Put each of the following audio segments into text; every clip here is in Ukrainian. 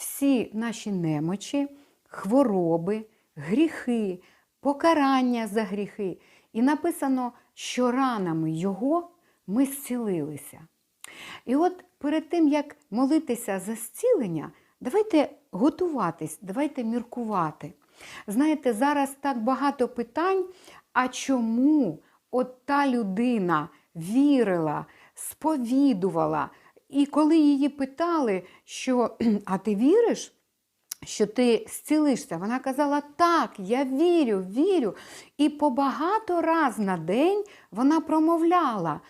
всі наші немочі, хвороби, гріхи, покарання за гріхи. І написано, що ранами Його ми зцілилися. І от перед тим, як молитися за зцілення, давайте готуватись, давайте міркувати. Знаєте, зараз так багато питань, а чому от та людина вірила, сповідувала, і коли її питали, що а ти віриш? Що ти зцілишся? Вона казала, так, я вірю, вірю. І по багато раз на день вона промовляла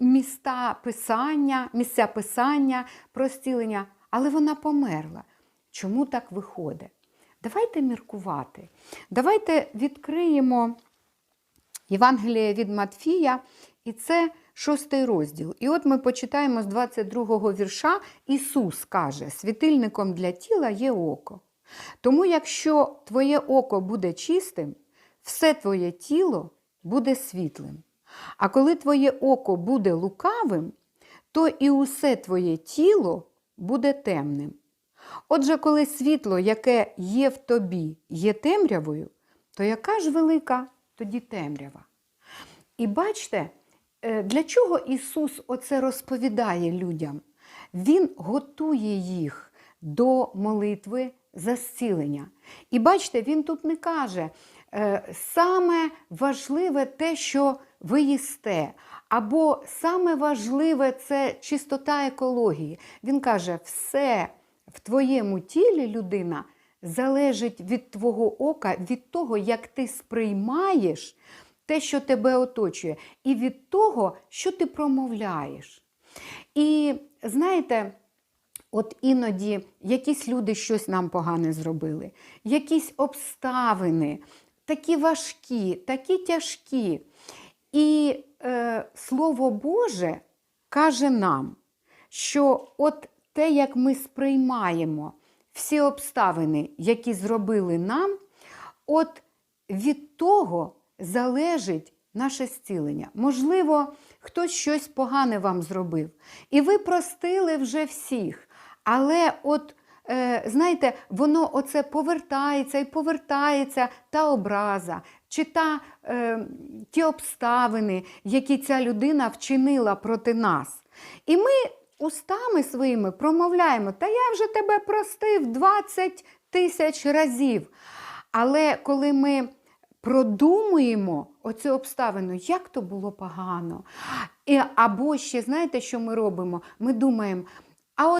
міста писання, місця писання про зцілення, але вона померла. Чому так виходить? Давайте міркувати. Давайте відкриємо Євангеліє від Матфія, і це шостий розділ. І от ми почитаємо з 22-го вірша. Ісус каже: світильником для тіла є око. Тому, якщо твоє око буде чистим, все твоє тіло буде світлим. А коли твоє око буде лукавим, то і усе твоє тіло буде темним. Отже, коли світло, яке є в тобі, є темрявою, то яка ж велика тоді темрява? І бачите, е, для чого Ісус оце розповідає людям? Він готує їх до молитви за зцілення. І бачите, він тут не каже, е, саме важливе те, що ви їсте, або саме важливе це чистота екології. Він каже, все в твоєму тілі людина залежить від твого ока, від того, як ти сприймаєш те, що тебе оточує, і від того, що ти промовляєш. І знаєте, от іноді якісь люди щось нам погане зробили, якісь обставини, такі важкі, такі тяжкі. І е, Слово Боже каже нам, що от те, як ми сприймаємо всі обставини, які зробили нам, от від того залежить наше зцілення. Можливо, хтось щось погане вам зробив, і ви простили вже всіх. Але от, е, знаєте, воно оце повертається і повертається та образа, чи та, е, ті обставини, які ця людина вчинила проти нас. І ми устами своїми промовляємо, та я вже тебе простив 20 тисяч разів. Але коли ми продумуємо оцю обставину, як то було погано. Або ще, знаєте, що ми робимо? Ми думаємо,